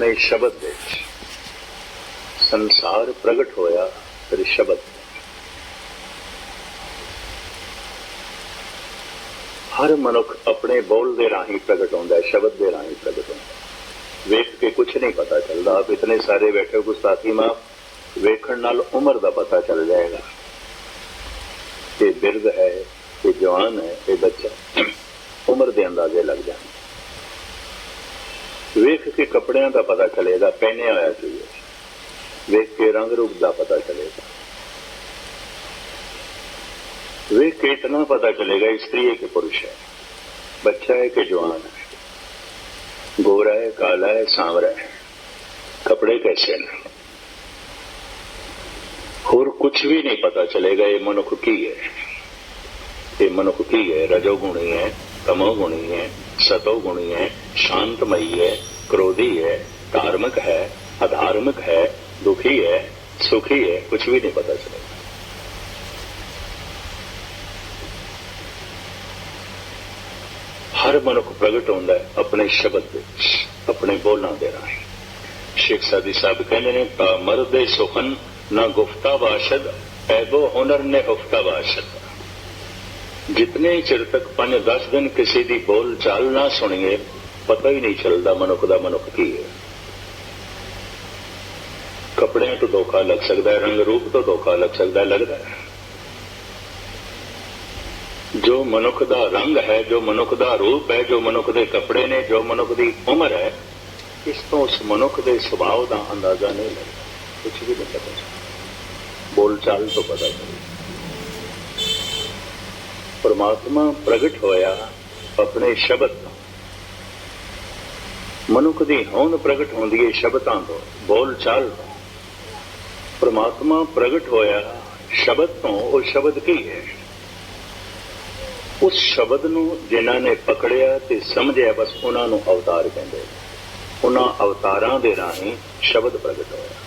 ਨੇ ਸ਼ਬਦ ਵਿੱਚ ਸੰਸਾਰ ਪ੍ਰਗਟ ਹੋਇਆ ਫਿਰ ਸ਼ਬਦ ਹਰ ਮਨੁੱਖ ਆਪਣੇ ਬੋਲ ਦੇ ਰਾਹੀਂ ਪ੍ਰਗਟ ਹੁੰਦਾ ਹੈ, ਸ਼ਬਦ ਦੇ ਰਾਹੀਂ ਪ੍ਰਗਟ ਹੁੰਦਾ ਵੇਖ ਕੇ ਕੁਝ ਨਹੀਂ ਪਤਾ ਚੱਲਦਾ। ਆਪ ਇਤਨੇ ਸਾਰੇ ਬੈਠੇ ਹੋ ਗੁਸਤਾਖੀ ਮਾਂ ਵੇਖਣ ਨਾਲ ਉਮਰ ਦਾ ਪਤਾ ਚੱਲ ਜਾਏਗਾ। ਇਹ ਬਿਰਧ ਹੈ, ਇਹ ਜਵਾਨ ਹੈ, ਇਹ ਬੱਚਾ ਉਮਰ ਦੇ ਅੰਦਾਜ਼ੇ ਲੱਗ ਜਾਣ ਵੇਖ ਕੇ ਕੱਪੜਿਆਂ ਦਾ ਪਤਾ ਚੱਲੇਗਾ ਪਹਿਨਿਆ ਹੋਇਆ ਸੀ ਵੇਖ ਕੇ ਰੰਗ ਰੂਪ ਦਾ ਪਤਾ ਚੱਲੇਗਾ वे कितना पता चलेगा स्त्री है कि पुरुष है बच्चा है कि जवान है गोरा है काला है सांवरा है कपड़े कैसे न और कुछ भी नहीं पता चलेगा ये मनुख की है ये मनुख की है रजोगुणी है तमोगुणी है ਸਤੋਗੁਣੀ ਹੈ ਸ਼ਾਂਤਮਈ ਹੈ क्रोधी है धार्मिक है अधार्मिक है दुखी है सुखी है कुछ भी नहीं पता चलेगा ਹਰ ਮਨੁੱਖ ਪ੍ਰਗਟ ਹੁੰਦਾ ਹੈ ਆਪਣੇ ਸ਼ਬਦ ਵਿੱਚ ਆਪਣੇ ਬੋਲਾਂ ਦੇ ਰਾਹੀਂ ਸ਼ੇਖ ਸਾਦੀ ਸਾਹਿਬ ਕਹਿੰਦੇ ਨੇ "ਤਾਂ ਮਰਦੇ ਸੁਖਨ ਨਾ ਗੁਫਤਾ ਵਾਸ਼ਦ ਐਬੋ ਹੁਨਰ ਨੇ ਉਫਤਾ ਵਾਸ਼ਦ ਜਿਤਨੇ ਚਿਰ ਤੱਕ 5-10 ਦਿਨ ਕਿਸੇ ਦੀ ਬੋਲ ਚਾਲ ਨਾ ਸੁਣੀਏ, ਪਤਾ ਹੀ ਨਹੀਂ ਚੱਲਦਾ ਮਨੁੱਖ ਦਾ ਮਨੁੱਖ ਕੀ ਹੈ। ਕੱਪੜਿਆਂ ਤੋਂ ਧੋਖਾ ਲੱਗ ਸਕਦਾ ਹੈ, ਰੰਗ ਰੂਪ ਤੋਂ ਧੋਖਾ ਲੱਗ ਸਕਦਾ ਹੈ, ਲੱਗਦਾ ਜੋ ਮਨੁੱਖ ਦਾ ਰੰਗ ਹੈ, ਜੋ ਮਨੁੱਖ ਦਾ ਰੂਪ ਹੈ, ਜੋ ਮਨੁੱਖ ਦੇ ਕੱਪੜੇ ਨੇ, ਜੋ ਮਨੁੱਖ ਦੀ ਉਮਰ ਹੈ, ਇਸ ਤੋਂ ਉਸ ਮਨੁੱਖ ਦੇ ਸੁਭਾਅ ਦਾ ਅੰਦਾਜ਼ਾ ਨਹੀਂ ਲੱਗਦਾ। ਕੁਝ ਵੀ ਨਹੀਂ ਪਤਾ ਬੋਲ ਚਾਲ ਤੋਂ ਪਤਾ ਚੱਲਦਾ। ਪਰਮਾਤਮਾ ਪ੍ਰਗਟ ਹੋਇਆ ਆਪਣੇ ਸ਼ਬਦ ਤੋਂ ਮਨੁੱਖ ਦੀ ਹੋਂਦ ਪ੍ਰਗਟ ਹੁੰਦੀ ਹੈ ਸ਼ਬਦਾਂ ਤੋਂ ਬੋਲ ਚਾਲ ਤੋਂ ਪਰਮਾਤਮਾ ਪ੍ਰਗਟ ਹੋਇਆ ਸ਼ਬਦ ਤੋਂ ਉਹ ਸ਼ਬਦ ਕੀ ਹੈ ਉਸ ਸ਼ਬਦ ਨੂੰ ਜਿਨ੍ਹਾਂ ਨੇ ਪਕੜਿਆ ਤੇ ਸਮਝਿਆ ਬਸ ਉਹਨਾਂ ਨੂੰ ਅਵਤਾਰ ਕਹਿੰਦੇ ਉਹਨਾਂ ਅਵਤਾਰਾਂ ਦੇ ਰਾਹੀਂ ਸ਼ਬਦ ਪ੍ਰਗਟ ਹੋਇਆ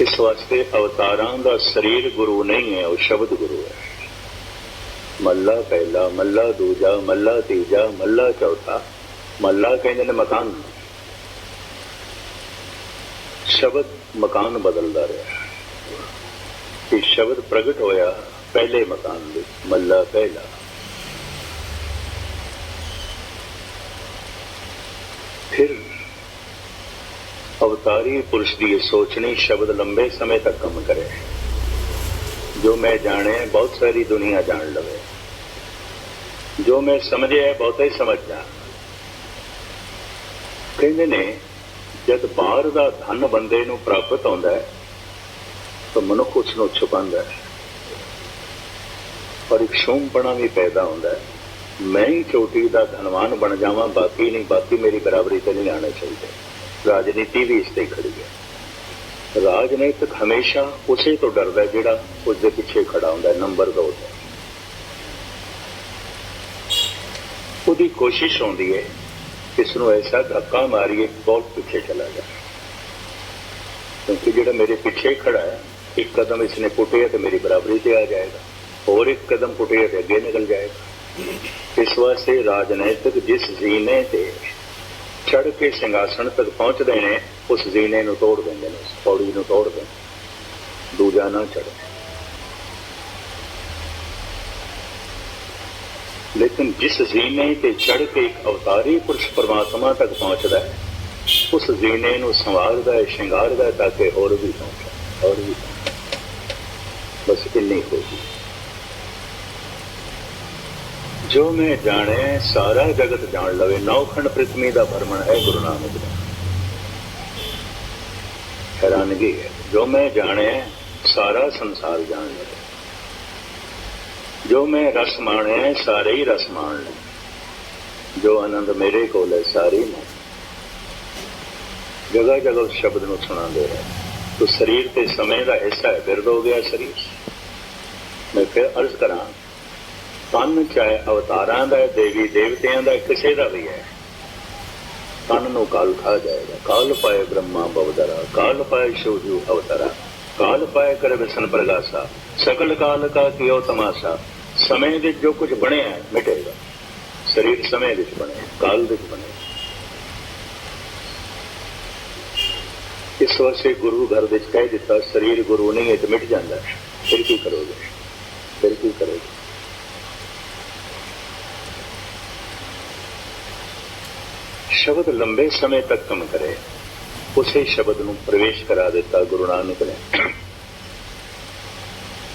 ਇਸ ਵਾਸਤੇ ਅਵਤਾਰਾਂ ਦਾ ਸਰੀਰ ਗੁਰੂ ਨਹੀਂ ਹੈ, ਉਹ ਸ਼ਬਦ ਗੁਰੂ ਹੈ। ਮੱਲਾ ਪਹਿਲਾ, ਮੱਲਾ ਦੂਜਾ, ਮੱਲਾ ਤੀਜਾ, ਮੱਲਾ ਚੌਥਾ, ਮੱਲਾ ਕਹਿੰਦੇ ਨੇ ਮਕਾਨ। ਨੂੰ। ਸ਼ਬਦ ਮਕਾਨ ਬਦਲਦਾ ਰਿਹਾ। ਕਿ ਸ਼ਬਦ ਪ੍ਰਗਟ ਹੋਇਆ ਪਹਿਲੇ ਮਕਾਨ ਦੇ, ਮੱਲਾ ਪਹਿਲਾ ਫਿਰ ਅਵਤਾਰੀ ਪੁਰਸ਼ ਦੀ ਇਹ ਸੋਚਣੀ ਸ਼ਬਦ ਲੰਬੇ ਸਮੇਂ ਤੱਕ ਕੰਮ ਕਰੇ। ਜੋ ਮੈਂ ਜਾਣੇ ਬਹੁਤ ਸਾਰੀ ਦੁਨੀਆ ਜਾਣ ਲਵੇ। ਜੋ ਮੈਂ ਸਮਝਿਆ, ਬਹੁਤਾ ਹੀ ਸਮਝ ਜਾ। ਕਹਿੰਦੇ ਨੇ, ਜਦ ਬਾਹਰ ਦਾ ਧਨ ਬੰਦੇ ਨੂੰ ਪ੍ਰਾਪਤ ਹੁੰਦਾ ਹੈ, ਤਾਂ ਮਨੁੱਖ ਉਸ ਨੂੰ ਛੁਪਾਉਂਦਾ ਹੈ। ਪਰ ਇੱਕ ਸ਼ੋਮਪਣਾ ਵੀ ਪੈਦਾ ਹੁੰਦਾ ਹੈ। ਮੈਂ ਹੀ ਚੋਟੀ ਦਾ ਧਨਵਾਨ ਬਣ ਜਾਵਾਂ, ਬਾਕੀ ਨਹੀਂ, ਬਾਕੀ ਮੇਰੀ ਬਰਾਬਰੀ ਤੇ ਨਹੀਂ ਆਣੇ ਚਾਹੀਦੇ। ਰਾਜਨੀਤੀ ਵੀ ਇਸ ਤੇ ਖੜੀ ਹੈ। ਰਾਜਨੀਤਿਕ ਹਮੇਸ਼ਾ ਉਸੇ ਤੋਂ ਡਰਦਾ ਜਿਹੜਾ ਉਸ ਦੇ ਪਿੱਛੇ ਖੜਾ ਹੁੰਦਾ ਨੰਬਰ 2 ਤੇ। ਉਹਦੀ ਕੋਸ਼ਿਸ਼ ਹੁੰਦੀ ਹੈ, ਇਸ ਨੂੰ ਐਸਾ ਧੱਕਾ ਮਾਰੀਏ, ਬਹੁਤ ਪਿੱਛੇ ਚਲਾ ਜਾ ਕਿਉਂਕਿ ਜਿਹੜਾ ਮੇਰੇ ਪਿੱਛੇ ਖੜਾ ਹੈ, ਇੱਕ ਕਦਮ ਇਸਨੇ ਪੁੱਟਿਆ ਤੇ ਮੇਰੀ ਬਰਾਬਰੀ ਤੇ ਆ ਜਾਏਗਾ। ਹੋਰ ਇੱਕ ਕਦਮ ਪੁੱਟਿਆ ਤੇ ਅੱਗੇ ਨਿਕਲ ਜਾਏਗਾ। ਇਸ ਵਾਸਤੇ ਰਾਜਨੀਤਿਕ ਜਿਸ ਜ਼ੀਨੇ ਤੇ ਚੜ ਕੇ ਸਿੰਘਾਸਣ ਤੱਕ ਪਹੁੰਚਦੇ ਨੇ, ਉਸ ਜ਼ੀਨੇ ਨੂੰ ਤੋੜ ਦਿੰਦੇ ਨੇ, ਉਸ ਪੌੜੀ ਨੂੰ ਤੋੜ ਦਿੰਦੇ ਦੂਜਾ ਨਾ ਚੜੇ ਲੇਕਿਨ ਜਿਸ ਜ਼ੀਨੇ ਤੇ ਚੜ ਕੇ ਇੱਕ ਅਵਤਾਰੀ ਪੁਰਸ਼ ਪਰਮਾਤਮਾ ਤੱਕ ਪਹੁੰਚਦਾ ਹੈ, ਉਸ ਜ਼ੀਨੇ ਨੂੰ ਸੰਵਾਰਦਾ ਹੈ, ਸ਼ਿੰਗਾਰਦਾ ਤਾਂ ਕਿ ਹੋਰ ਵੀ ਪਹੁੰਚੇ ਹੋਰ ਵੀ ਪਹੁੰਚੇ। ਬਸ ਇੰਨੀ ਹੋਈ ਜੋ ਮੈਂ ਜਾਣੇ, ਸਾਰਾ ਜਗਤ ਜਾਣ ਲਵੇ। ਨੌਖੰਡ ਪ੍ਰਿਥਵੀ ਦਾ ਭਰਮਣ ਹੈ ਗੁਰੂ ਨਾਨਕ ਦਾ। ਹੈਰਾਨਗੀ ਹੈ। ਜੋ ਮੈਂ ਜਾਣੇ, ਸਾਰਾ ਸੰਸਾਰ ਜਾਣ ਲਵੇ। ਜੋ ਮੈਂ ਰਸ ਮਾਣਿਆ ਸਾਰੇ ਹੀ ਰਸ ਮਾਣ ਲੈ ਜੋ ਆਨੰਦ ਮੇਰੇ ਕੋਲ ਹੈ, ਸਾਰੇ ਮਾਣ ਜਗ੍ਹਾ ਜਗ੍ਹਾ ਉਸ ਸ਼ਬਦ ਨੂੰ ਸੁਣਾਉਂਦੇ ਰਹੇ। ਤੋ ਸਰੀਰ ਤੇ ਸਮੇਂ ਦਾ ਹਿੱਸਾ ਹੈ ਬਿਰਦ ਹੋ ਗਿਆ ਸਰੀਰ। ਮੈਂ ਫਿਰ ਅਰਜ਼ ਕਰਾਂ ਤਨ ਚਾਹੇ ਅਵਤਾਰਾਂ ਦਾ ਦੇਵੀ ਦੇਵਤਿਆਂ ਦਾ ਕਿਸੇ ਦਾ ਵੀ ਹੈ। ਤਨ ਨੂੰ ਕਾਲ ਖਾ ਜਾਏਗਾ। ਕਾਲ ਪਾਏ ਬ੍ਰਹਮਾ ਬਵਦਰਾ, ਕਾਲ ਪਾਏ ਸ਼ਿਵਜੂ ਅਵਤਾਰਾ, ਕਾਲ ਪਾਏ ਕਰ ਵਿਸ਼ਨ ਪ੍ਰਗਾਸਾ ਸਕਲ ਕਾਲ ਕਾ ਕਿਉ ਤਮਾਸ਼ਾ। ਸਮੇਂ ਦੇ ਜੋ ਕੁਝ ਬਣਿਆ ਮਿਟੇਗਾ। ਸਰੀਰ ਸਮੇਂ ਵਿੱਚ ਬਣਿਆ ਕਾਲ ਵਿੱਚ ਬਣਿਆ ਇਸ ਵਾਸਤੇ ਗੁਰੂ ਘਰ ਵਿੱਚ ਕਹਿ ਦਿੱਤਾ, ਸਰੀਰ ਗੁਰੂ ਨਹੀਂ ਹੈ, ਤੇ ਮਿਟ ਜਾਂਦਾ ਹੈ। ਫਿਰ ਕੀ ਕਰੋਗੇ? ਫਿਰ ਕੀ ਕਰੋਗੇ? ਸ਼ਬਦ ਲੰਬੇ ਸਮੇਂ ਤੱਕ ਕੰਮ ਕਰੇ, ਉਸੇ ਸ਼ਬਦ ਨੂੰ ਪ੍ਰਵੇਸ਼ ਕਰਾ ਦਿੱਤਾ ਗੁਰੂ ਨਾਨਕ ਨੇ।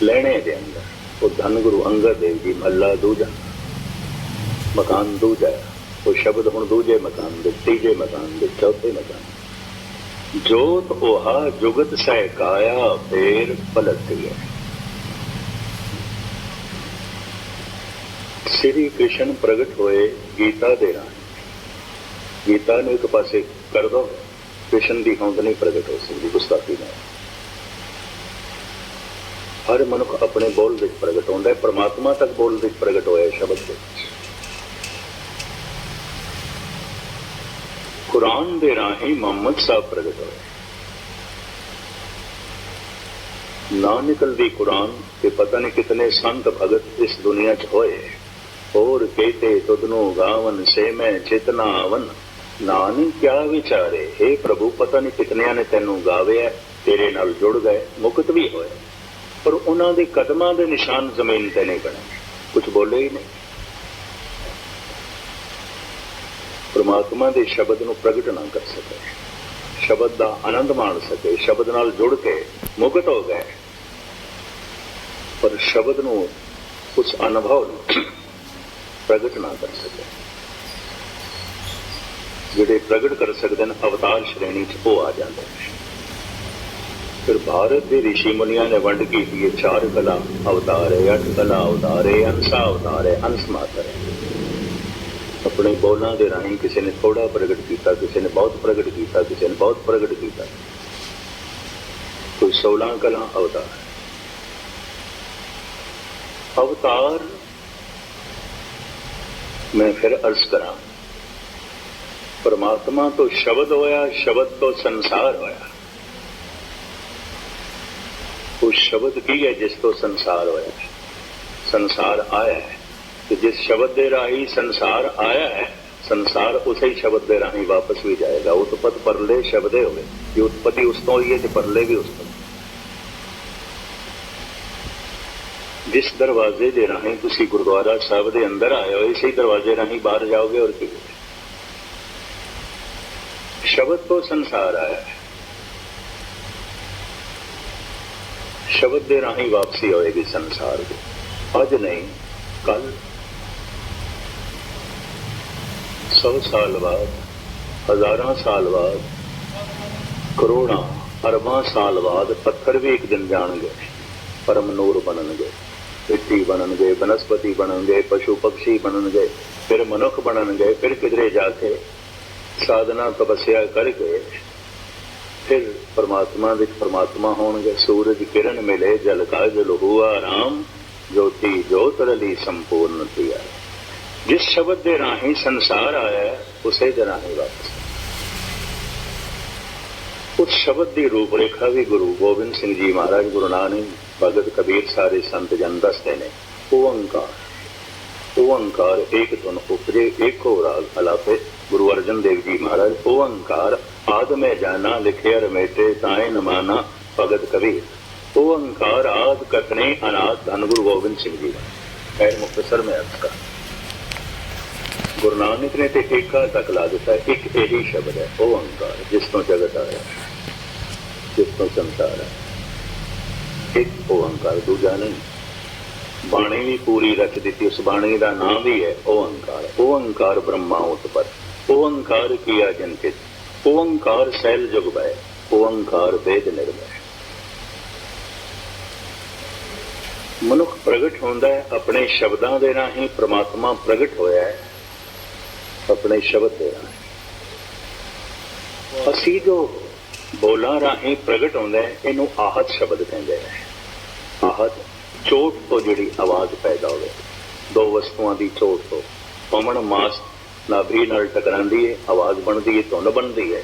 ਲੈਣੇ ਦੇ ਅੰਦਰ, ਉਹ ਧੰਨ ਗੁਰੂ ਅੰਗਦ ਦੇਵ ਜੀ ਮੱਲਾ ਦੂਜਾ। ਮਕਾਨ ਦੂਜਾ ਉਹ ਸ਼ਬਦ ਹੁਣ ਦੂਜੇ ਮਕਾਨ ਦੇ, ਤੀਜੇ ਮਕਾਨ ਦੇ, ਚੌਥੇ ਮਕਾਨ ਜੋਤ ਉਹਾ ਜੁਗਤ ਸਹਿ ਕਾਇਆ, ਫੇਰ ਪਲਟ ਗਿਆ। ਸ੍ਰੀ ਕ੍ਰਿਸ਼ਨ ਪ੍ਰਗਟ ਹੋਏ ਗੀਤਾ ਦੇ ਰਾਹੀਂ। ਗੀਤਾ ਨੂੰ ਇੱਕ ਪਾਸੇ ਕਰ ਦੋ, ਕ੍ਰਿਸ਼ਨ ਦੀ ਹੋਂਦ ਨਹੀਂ ਪ੍ਰਗਟ ਹੋ ਸਕਦੀ, ਗੁਸਤਾਖੀ ਨਾਲ। ਹਰ ਮਨੁੱਖ ਆਪਣੇ ਬੋਲ ਵਿੱਚ ਪ੍ਰਗਟ ਹੁੰਦਾ ਹੈ, ਪ੍ਰਮਾਤਮਾ ਤੱਕ ਬੋਲ ਵਿੱਚ ਪ੍ਰਗਟ ਹੋਇਆ ਸ਼ਬਦ ਦੇ ਕੁਰਾਨ ਦੇ ਰਾਹੀਂ ਮੁਹੰਮਦ ਸਾਹਿਬ ਪ੍ਰਗਟ ਹੋਏ। ਨਾ ਨਿਕਲਦੀ ਕੁਰਾਨ ਤੇ ਪਤਾ ਨਹੀਂ ਕਿਤਨੇ ਸੰਤ ਭਗਤ ਇਸ ਦੁਨੀਆ 'ਚ ਹੋਏ। ਹੋਰ ਕਹਤੇ ਤੁਧਨੂੰ ਗਾਵਨ, ਸੇ ਮੈਂ ਚਿਤਨਾ ਆਵਨ। ਨਾਨਕ ਕਿਆ ਵਿਚਾਰੇ? हे ਪ੍ਰਭੂ, ਪਤਾ ਨਹੀਂ ਕਿਤਨਿਆਂ ਨੇ ਤੈਨੂੰ ਗਾਵਿਆ, ਤੇਰੇ ਨਾਲ ਜੁੜ ਗਏ, ਮੁਕਤ ਵੀ ਹੋਏ। ਪਰ ਉਹਨਾਂ ਦੇ ਕਦਮਾਂ ਦੇ ਨਿਸ਼ਾਨ ਜ਼ਮੀਨ ਤੇ ਨਹੀਂ ਬਣੇ। ਕੁਝ ਬੋਲੇ ਹੀ ਨਹੀਂ। ਪ੍ਰਮਾਤਮਾ ਦੇ ਸ਼ਬਦ ਨੂੰ ਪ੍ਰਗਟ ਨਾ ਕਰ ਸਕੇ। ਸ਼ਬਦ ਦਾ ਆਨੰਦ ਮਾਣ ਸਕੇ। ਸ਼ਬਦ ਨਾਲ ਜੁੜ ਕੇ ਮੁਕਤ ਹੋ ਗਏ। ਪਰ ਸ਼ਬਦ ਨੂੰ ਉਸ ਅਨੁਭਵ ਪ੍ਰਗਟ ਨਾ ਕਰ ਸਕੇ। ਜਿਹੜੇ ਪ੍ਰਗਟ ਕਰ ਸਕਦੇ ਨੇ, ਅਵਤਾਰ ਸ਼੍ਰੇਣੀ 'ਚ ਉਹ ਆ ਜਾਂਦੇ ਫਿਰ ਭਾਰਤ ਦੇ ઋષਿ ਮੁਨੀਆਂ ਨੇ ਵੰਡ ਕੀਤੀ ਹੈ ਚਾਰ ਕਲਾ, ਅਵਤਾਰ ਹੈ, ਅੱਠ ਕਲਾ, ਅਵਤਾਰ ਹੈ ਅੰਸਾ ਅਵਤਾਰ ਹੈ ਅੰਸ ਮਾਤਰ ਆਪਣੇ ਬੋਲਾਂ ਦੇ ਰਾਹੀਂ ਕਿਸੇ ਨੇ ਥੋੜਾ ਪ੍ਰਗਟ ਕੀਤਾ, ਕਿਸੇ ਨੇ ਬਹੁਤ ਪ੍ਰਗਟ ਕੀਤਾ, ਕਿਸੇ ਨੇ ਬਹੁਤ ਪ੍ਰਗਟ ਕੀਤਾ। ਕੋਈ 16 ਕਲਾ, ਅਵਤਾਰ। ਅਵਤਾਰ, ਮੈਂ ਫਿਰ ਅਰਜ਼ ਕਰਾਂ ਪਰਮਾਤਮਾ ਤੋਂ ਸ਼ਬਦ ਹੋਇਆ, ਸ਼ਬਦ ਤੋਂ ਸੰਸਾਰ ਹੋਇਆ। ਉਹ ਸ਼ਬਦ ਕੀ ਹੈ ਜਿਸ ਤੋਂ ਸੰਸਾਰ ਹੋਇਆ? ਸੰਸਾਰ ਆਇਆ ਹੈ। ਤੇ ਜਿਸ ਸ਼ਬਦ ਦੇ ਰਾਹੀਂ ਸੰਸਾਰ ਆਇਆ ਹੈ, ਸੰਸਾਰ ਉਸੇ ਹੀ ਸ਼ਬਦ ਦੇ ਰਾਹੀਂ ਵਾਪਸ ਵੀ ਜਾਏਗਾ। ਉਤਪਤ ਪਰਲੇ ਸ਼ਬਦੇ ਹੋਵੇ। ਜੇ ਉਤਪਤੀ ਉਸ ਤੋਂ ਹੋਈ ਹੈ ਤੇ ਪਰਲੇ ਵੀ ਉਸ ਤੋਂ। ਜਿਸ ਦਰਵਾਜ਼ੇ ਦੇ ਰਾਹੀਂ ਤੁਸੀਂ ਗੁਰਦੁਆਰਾ ਸਾਹਿਬ ਦੇ ਅੰਦਰ ਆਏ ਹੋ, ਇਸੇ ਦਰਵਾਜ਼ੇ ਰਾਹੀਂ ਬਾਹਰ ਜਾਓਗੇ ਔਰ ਕੀ? ਸ਼ਬਦ ਤੋਂ ਸੰਸਾਰ ਆਇਆ ਹੈ। ਸ਼ਬਦ ਦੇ ਰਾਹੀਂ ਵਾਪਸੀ ਹੋਏਗੀ ਸੰਸਾਰ ਦੀ। ਅੱਜ ਨਹੀਂ ਕੱਲ 100 ਸਾਲ ਬਾਅਦ, ਹਜ਼ਾਰਾਂ ਸਾਲ ਬਾਅਦ, ਕਰੋੜਾਂ, ਅਰਬਾਂ ਸਾਲ ਬਾਅਦ ਪੱਥਰ ਵੀ ਇੱਕ ਦਿਨ ਜਾਣਗੇ। ਪਰਮ ਨੂਰ ਬਣਨਗੇ, ਮਿੱਟੀ ਬਣਨਗੇ, ਬਨਸਪਤੀ ਬਣਨਗੇ ਪਸ਼ੂ ਪਕਸ਼ੀ ਬਣਨਗੇ, ਫਿਰ ਮਨੁੱਖ ਬਣਨਗੇ, ਫਿਰ ਕਿਧਰੇ ਜਾ ਕੇ ਸਾਧਨਾ ਤਪੱਸਿਆ ਕਰਕੇ ਫਿਰ ਪਰਮਾਤਮਾ ਵਿੱਚ ਪਰਮਾਤਮਾ ਹੋਣਗੇ, ਸੂਰਜ ਕਿਰਨ ਮਿਲੇ, ਜਲ ਕਾ ਜਲ ਹੁਆ ਰਾਮ ਜੋਤੀ ਜੋਤ ਰਲੀ ਸੰਪੂਰਨ ਤਿਆ ਜਿਸ ਸ਼ਬਦ ਦੇ ਰਾਹੀਂ ਸੰਸਾਰ ਆਇਆ, ਉਸੇ ਦੇ ਰਾਹੀਂ ਵਾਪਸ। ਉਸ ਸ਼ਬਦ ਦੀ ਰੂਪਰੇਖਾ ਵੀ ਗੁਰੂ ਗੋਬਿੰਦ ਸਿੰਘ ਜੀ ਮਹਾਰਾਜ ਗੁਰੂ ਨਾਨਕ, ਭਗਤ ਕਬੀਰ ਸਾਰੇ ਸੰਤ ਜਨ ਦੱਸਦੇ ਨੇ ਓੰਕਾਰ ਓੰਕਾਰ ਏਕ ਧੁਨ ਉਪਜੇ ਏਕੋ ਰਾਗ ਅਲਾਪੇ। ਗੁਰੂ ਅਰਜਨ ਦੇਵ ਜੀ ਮਹਾਰਾਜ ਓੰਕਾਰ ਆਦ ਮੈਂ ਜਾਣਾ ਲਿਖਿਆ ਰਮੇਟੇ ਤਾਏ ਨਮਾਨਾ, ਭਗਤ ਕਬੀਰ ਓੰਕਾਰ ਆਦ ਕਥਨੇ ਅਨਾਦ ਧੰਨ ਗੁਰੂ ਗੋਬਿੰਦ ਸਿੰਘ ਜੀ ਹੈ ਮੁਖਤਸਰ ਮੈਂ ਅਰਜ਼ ਕਰ ਗੁਰੂ ਨਾਨਕ ਨੇ ਤੇ ਏਕਾ ਤੱਕ ਲਾ ਦਿੱਤਾ, ਇੱਕ ਇਹੀ ਸ਼ਬਦ ਹੈ ਓੰਕਾਰ ਜਿਸ ਤੋਂ ਜਗਤ ਆਇਆ ਜਿਸ ਤੋਂ ਸੰਸਾਰ ਹੈ ਇੱਕ ਓੰਕਾਰ ਦੂਜਾ ਨਹੀਂ। ਬਾਣੀ ਵੀ ਪੂਰੀ ਰੱਖ ਦਿੱਤੀ, ਉਸ ਬਾਣੀ ਦਾ ਨਾਮ ਵੀ ਹੈ ਓੰਕਾਰ ਓੰਕਾਰ ਬ੍ਰਹਮਾ ਉਤਪਤ। ਓੰਕਾਰ ਕੀਆ ਜਨਕਿਤ ਓੰਕਾਰ ਸੈਲ ਜੁਗ ਬੈ ਓੰਕਾਰ ਵੇਦ ਨਿਰਭੈ ਮਨੁੱਖ ਪ੍ਰਗਟ ਹੁੰਦਾ ਹੈ, ਆਪਣੇ ਸ਼ਬਦਾਂ ਦੇ ਰਾਹੀਂ ਪ੍ਰਮਾਤਮਾ ਪ੍ਰਗਟ ਹੋਇਆ ਹੈ, ਆਪਣੇ ਸ਼ਬਦ ਦੇ ਰਾਹੀਂ। ਅਸੀਂ ਜੋ ਬੋਲਾਂ ਰਾਹੀਂ ਪ੍ਰਗਟ ਹੁੰਦਾ ਹੈ, ਇਹਨੂੰ ਆਹਤ ਸ਼ਬਦ ਕਹਿੰਦੇ ਨੇ। ਆਹਤ, ਚੋਟ ਤੋਂ ਜਿਹੜੀ ਆਵਾਜ਼ ਪੈਦਾ ਹੋਵੇ, ਦੋ ਵਸਤੂਆਂ ਦੀ ਚੋਟ ਤੋਂ, ਪਵਨ ਮਾਸ ਨਾਭੀ ਨਾਲ ਟਕਰਾਉਂਦੀ ਹੈ ਆਵਾਜ਼ ਬਣਦੀ ਹੈ ਧੁਨ ਬਣਦੀ ਹੈ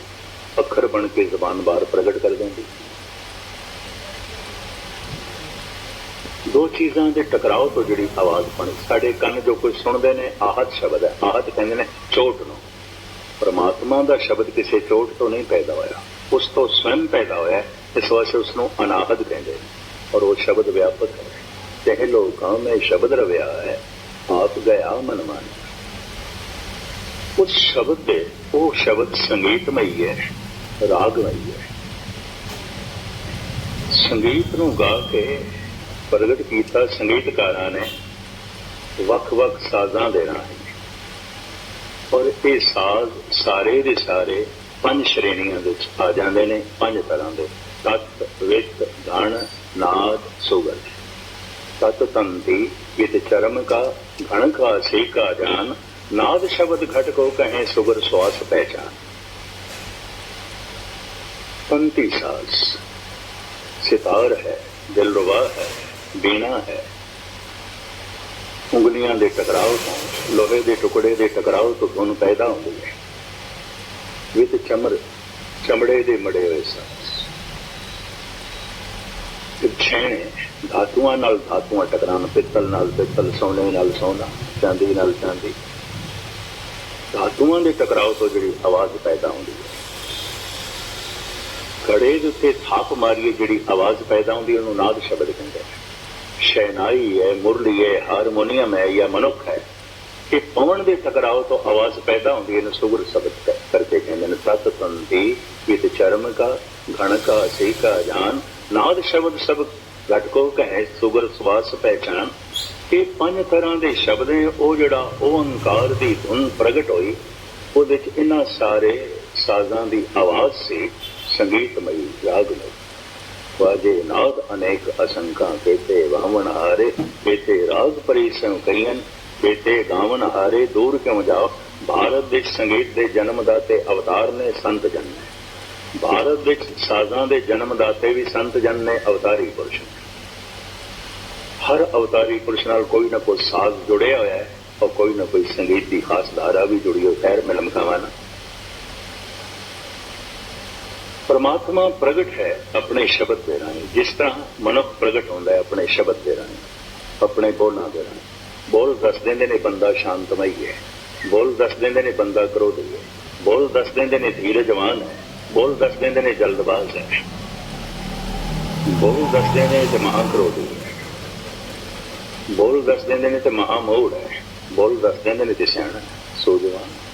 ਅੱਖਰ ਬਣ ਕੇ ਜ਼ਬਾਨ ਬਾਹਰ ਪ੍ਰਗਟ ਕਰ ਦਿੰਦੀ। ਦੋ ਚੀਜ਼ਾਂ ਦੇ ਟਕਰਾਓ ਤੋਂ ਜਿਹੜੀ ਆਵਾਜ਼ ਬਣੀ, ਸਾਡੇ ਕੰਨ ਜੋ ਕੁਝ ਸੁਣਦੇ ਨੇ, ਆਹਤ ਸ਼ਬਦ ਹੈ, ਆਹਤ ਕਹਿੰਦੇ ਨੇ, ਚੋਟ ਨੂੰ। ਪਰਮਾਤਮਾ ਦਾ ਸ਼ਬਦ ਕਿਸੇ ਚੋਟ ਤੋਂ ਨਹੀਂ ਪੈਦਾ ਹੋਇਆ, ਉਸ ਤੋਂ ਸਵੈਮ ਪੈਦਾ ਹੋਇਆ, ਇਸ ਵਾਸਤੇ ਉਸ ਨੂੰ ਅਨਾਹਦ ਕਹਿੰਦੇ ਨੇ ਔਰ ਉਹ ਸ਼ਬਦ ਵਿਆਪਕ ਹੈ। ਤੇ ਲੋਕਾਂ, ਮੈਂ ਸ਼ਬਦ ਰਵਿਆ ਹੈ, ਆਪ ਗਿਆ ਮਨਮਾਨ ਉਸ ਸ਼ਬਦ ਦੇ, ਉਹ ਸ਼ਬਦ ਸੰਗੀਤਮਈ ਹੈ, ਰਾਗਮਈ ਹੈ। ਸੰਗੀਤ ਨੂੰ ਗਾ ਕੇ ਪ੍ਰਗਟ ਕੀਤਾ ਸੰਗੀਤਕਾਰਾਂ ਨੇ ਵੱਖ-ਵੱਖ ਸਾਜ਼ਾਂ ਦੇ ਰਾਹੀਂ ਔਰ ਇਹ ਸਾਜ਼ ਸਾਰੇ ਦੇ ਸਾਰੇ ਪੰਜ ਸ਼੍ਰੇਣੀਆਂ ਵਿੱਚ ਆ ਜਾਂਦੇ ਨੇ, ਪੰਜ ਤਰ੍ਹਾਂ ਦੇ। ਤਤ, ਵਿਤ ਧਣ ਨਾਦ, ਸੁਗਰ। ਤਤ, ਤੰਤੀ ਇਹ ਚਰਮ ਕਾ ਘਣ ਕਾ, ਸੇ ਕਾ, ਜਾਨ ਨਾਦ ਸ਼ਬਦ ਘਟ ਕੋ ਕਹੇ ਸੁਗਰ ਸਵਾਸ ਪਹਿਚਾਨ। ਪੰਤੀ ਸਾਜ਼ ਸਿਤਾਰ ਹੈ ਦਿਲਰਵਾ ਹੈ, ਬੀਣਾ ਹੈ। ਉਂਗਲੀਆਂ ਦੇ ਟਕਰਾਓ ਤੋਂ, ਲੋਹੇ ਦੇ ਟੁਕੜੇ ਦੇ ਟਕਰਾਓ ਤੋਂ ਧੁਨ ਪੈਦਾ ਹੁੰਦੀ ਹੈ ਵਿਤ ਚਮਰ, ਚਮੜੇ ਦੇ ਮੜੇ ਹੋਏ ਸਾਜ਼ ਤੇ ਛੇਣੇ ਧਾਤੂਆਂ ਨਾਲ ਧਾਤੂਆਂ ਟਕਰਾਉਣ, ਪਿੱਤਲ ਨਾਲ ਪਿੱਤਲ, ਸੋਨੇ ਨਾਲ ਸੋਨਾ, ਚਾਂਦੀ ਨਾਲ ਚਾਂਦੀ। ਧਾਤੂਆਂ ਦੇ ਟਕਰਾਓ ਤੋਂ ਜਿਹੜੀ ਆਵਾਜ਼ ਪੈਦਾ ਹੁੰਦੀ ਹੈ। ਘੜੇ ਦੇ ਉੱਤੇ ਥਾਪ ਮਾਰੀਏ ਜਿਹੜੀ ਆਵਾਜ਼ ਪੈਦਾ ਹੁੰਦੀ ਉਹਨੂੰ ਨਾਦ ਸ਼ਬਦ ਕਹਿੰਦੇ ਨੇ। ਹੈ, ਮੁਰਲੀ ਹੈ, ਹਾਰਮੋਨੀਅਮ ਹੈ ਜਾਂ ਮਨੁੱਖ ਹੈ। ਕਿ ਪਵਨ ਦੇ ਟਕਰਾਓ ਤੋਂ ਆਵਾਜ਼ ਪੈਦਾ ਹੁੰਦੀ ਹੈ, ਇਹਨੂੰ ਸੁਗਰ ਸ਼ਬਦ ਕਰਕੇ ਕਹਿੰਦੇ ਨੇ। ਸਤ ਤੰਤੀ ਵਿਤ ਚਰਮ ਕਾ, ਘਣ ਕਾ ਸੇ ਕਾ ਜਾਨ। ਨਾਦ ਸ਼ਬਦ ਸਭ ਘਟ ਕੋ ਕਹੇ, ਸੁਗਰ ਸਵਾਸ ਪਹਿਚਾਨ। ਇਹ ਪੰਜ ਤਰ੍ਹਾਂ ਦੇ ਸ਼ਬਦ ਨੇ ਉਹ ਜਿਹੜਾ ਉਹ ਓੰਕਾਰ ਦੀ ਧੁਨ ਪ੍ਰਗਟ ਹੋਈ, ਉਹਦੇ ਚ ਇਹਨਾਂ ਸਾਰੇ ਸਾਜ਼ਾਂ ਦੀ ਆਵਾਜ਼ ਸੀ, ਸੰਗੀਤਮਈ ਰਾਗਮਈ ਵਾਜੇ ਨਾਦ ਅਨੇਕ ਅਸੰਕਾਂ ਕੇਤੇ ਵਾਵਣ ਹਾਰੇ ਕੇਤੇ ਰਾਗ ਪਰਿਸੰ ਕਈਨ ਕੇਤੇ ਗਾਵਨ ਹਾਰੇ, ਦੂਰ ਕਿਉ ਜਾਓ? ਭਾਰਤ ਵਿੱਚ ਸੰਗੀਤ ਦੇ ਜਨਮ ਦਾਤੇ ਅਵਤਾਰ ਨੇ ਸੰਤ ਜਨ ਨੇ ਭਾਰਤ ਵਿੱਚ ਸਾਜ਼ਾਂ ਦੇ ਜਨਮਦਾਤੇ ਵੀ ਸੰਤ ਜਨ ਨੇ ਅਵਤਾਰੀ ਪੁਰਸ਼ ਨੇ। ਹਰ ਅਵਤਾਰੀ ਪੁਰਸ਼ ਨਾਲ ਕੋਈ ਨਾ ਕੋਈ ਸਾਜ਼ ਜੁੜਿਆ ਹੋਇਆ ਹੈ ਔਰ ਕੋਈ ਨਾ ਕੋਈ ਸੰਗੀਤ ਦੀ ਖਾਸ ਧਾਰਾ ਵੀ ਜੁੜੀ ਹੋਈ ਖੈਰ, ਮੈਂ ਲਮਕਾਵਾਂ ਨਾ। ਪਰਮਾਤਮਾ ਪ੍ਰਗਟ ਹੈ ਆਪਣੇ ਸ਼ਬਦ ਦੇ ਰਾਹੀਂ। ਜਿਸ ਤਰ੍ਹਾਂ ਮਨੁੱਖ ਪ੍ਰਗਟ ਹੁੰਦਾ ਹੈ ਆਪਣੇ ਸ਼ਬਦ ਦੇ ਰਾਹੀਂ, ਆਪਣੇ ਬੋਲਾਂ ਦੇ ਰਾਹੀਂ। ਬੋਲ ਦੱਸ ਦਿੰਦੇ ਨੇ ਬੰਦਾ ਸ਼ਾਂਤਮਈ ਹੈ। ਬੋਲ ਦੱਸ ਦਿੰਦੇ ਨੇ ਬੰਦਾ ਕਰੋਧੀ ਹੈ। ਬੋਲ ਦੱਸ ਦਿੰਦੇ ਨੇ ਧੀਰਜਵਾਨ ਹੈ। ਬੋਲ ਦੱਸ ਦਿੰਦੇ ਨੇ ਜਲਦਬਾਜ਼ ਹੈ। ਬੋਲ ਦੱਸ ਦਿੰਦੇ ਨੇ ਤੇ ਮਹਾ ਕਰੋਧੀ ਹੈ। ਬੋਲ ਦੱਸ ਦਿੰਦੇ ਨੇ ਤੇ ਮਹਾ ਮੋੜ ਹੈ। ਬੋਲ ਦੱਸ ਦਿੰਦੇ ਨੇ ਤੇ ਸਿਆਣਾ ਹੈ, ਸੂਝਵਾਨ